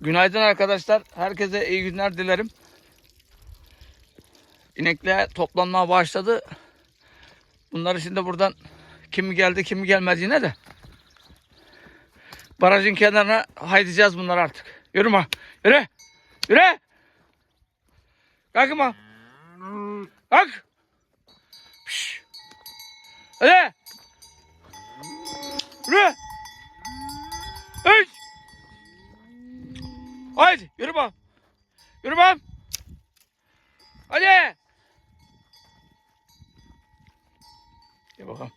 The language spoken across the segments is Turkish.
Günaydın arkadaşlar. Herkese iyi günler dilerim. İnekler toplanmaya başladı. Bunları şimdi buradan kimi geldi kimi gelmedi yine de. Barajın kenarına haydayacağız bunları artık. Yürü ma. Yürü. Yürü. Kalkın ma. Kalk. Şş. Hadi. Yürü. Haydi yürü bak. Yürü bak. Hadi. Gel bakalım.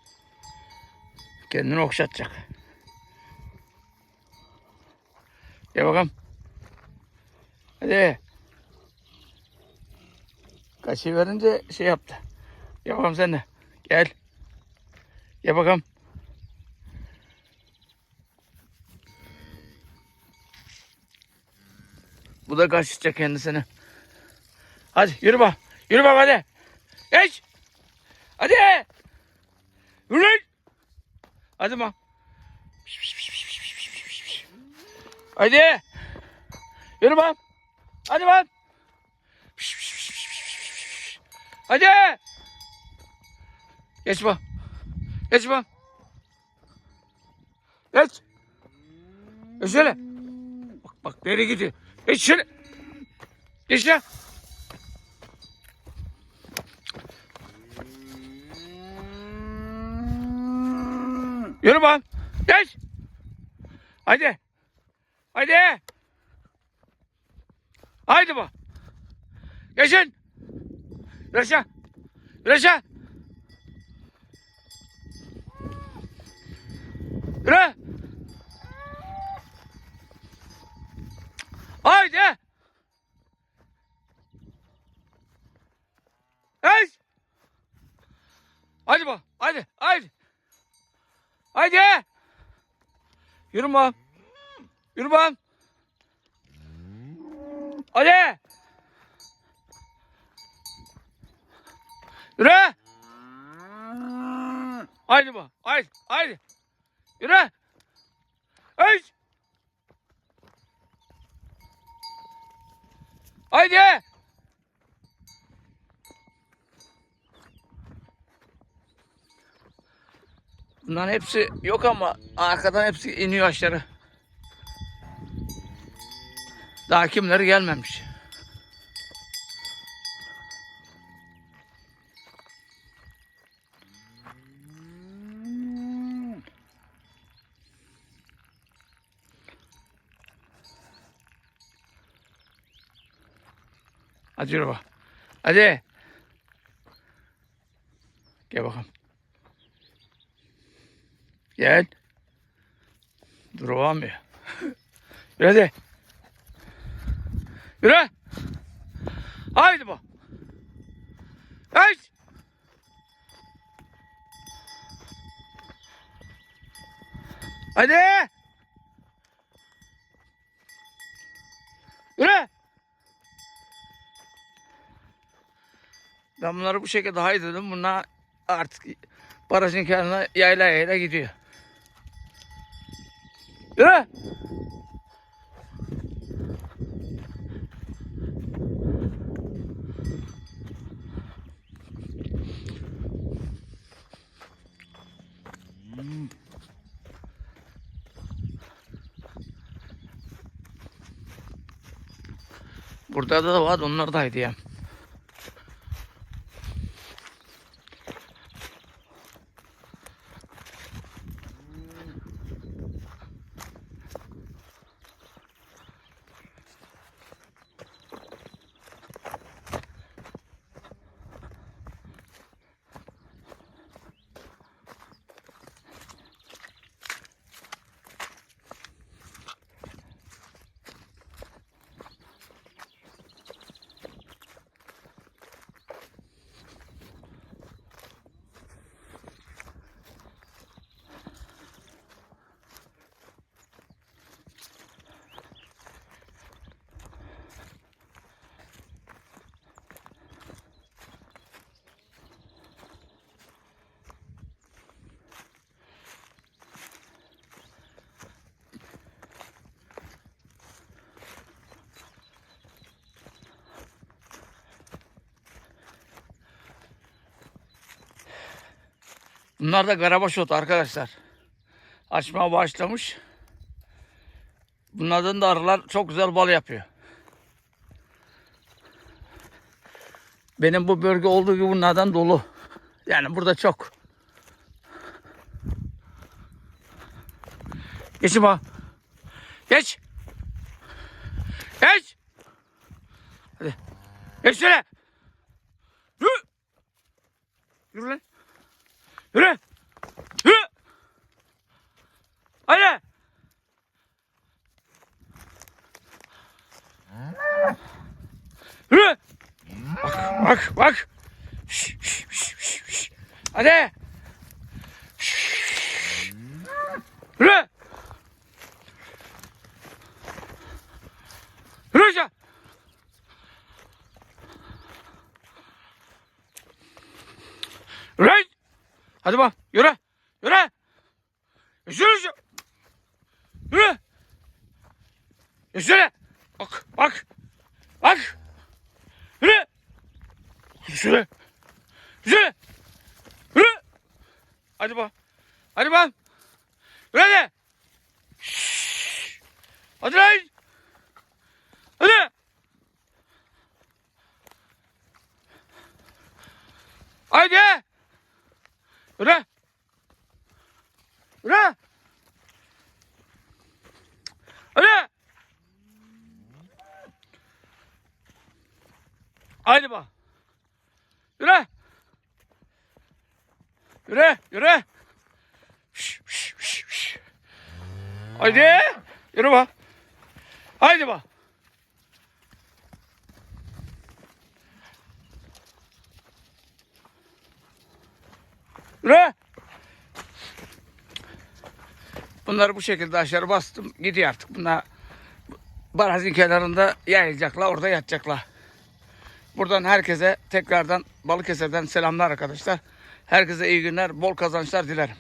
Kendini okşatacak. Gel bakalım. Hadi. Kaşı verince şey yaptı. Gel bakalım sen de. Gel. Gel bakalım. Bu da kaçacak kendisini. Hadi yürü bak. Yürü bak hadi. Geç. Hadi. Yürü. Hadi bak. Hadi. Yürü bak. Hadi bak. Hadi. Geç bak. Geç bak. Geç. Geç şöyle. Bak bak nereye gidiyor. Geç şöyle. Yürü bak. Geç. Hadi. Hadi. Haydi bak. Geçin. Yürü aşağı. Yürü aşağı. Yürü. Haydi. Hey. Hadi bak. Hadi. Hadi. Haydi. Yürü bak. Yürü bak. Hadi. Yürü. Haydi bak. Haydi. Haydi. Yürü. Hey. Haydi. Bunların hepsi yok ama arkadan hepsi iniyor aşağı. Daha kimleri gelmemiş. Hadi bak. Hadi. Gel bakalım. Gel. Duramıyor. Yürü hadi. Yürü. Haydi bak. Haydi. Hadi. Yürü. Ben bunları bu şekilde haydadım. Bunlar artık barajın kenarına yayla yayla gidiyor. Yürü. Burada da var onlar da ya. Bunlar da karabaş otu arkadaşlar. Açmaya başlamış. Bunlardan da arılar çok güzel bal yapıyor. Benim bu bölge olduğu gibi bunlardan dolu. Yani burada çok. Geçin bak. Geç. Geç. Hadi. Geç şöyle. Yürü. Yürü lan. Yürü. Yürü. Hadi. Yürü. Bak bak bak. Şş, şş, şş, şş. Hadi. Şş. Yürü. Yürü aşağı. Yürü. Hadi bak yürü. Yürü. Yürü. Yürü. Yürü. Bak bak. Bak. Yürü. Yürü. Yürü. Yürü. Hadi bak. Hadi bak. Yürü hadi. Hadi lan. Hadi. Haydi. Yürü. Yürü. Hadi. Haydi bak. Yürü. Yürü, yürü. Şş, şş, şş, şş. Haydi. Yürü bak. Haydi bak. Yürü. Bunları bu şekilde aşağı bastım. Gidiyor artık. Bunlar barazin kenarında yayılacaklar. Orada yatacaklar. Buradan herkese tekrardan Balıkesir'den selamlar arkadaşlar. Herkese iyi günler, bol kazançlar dilerim.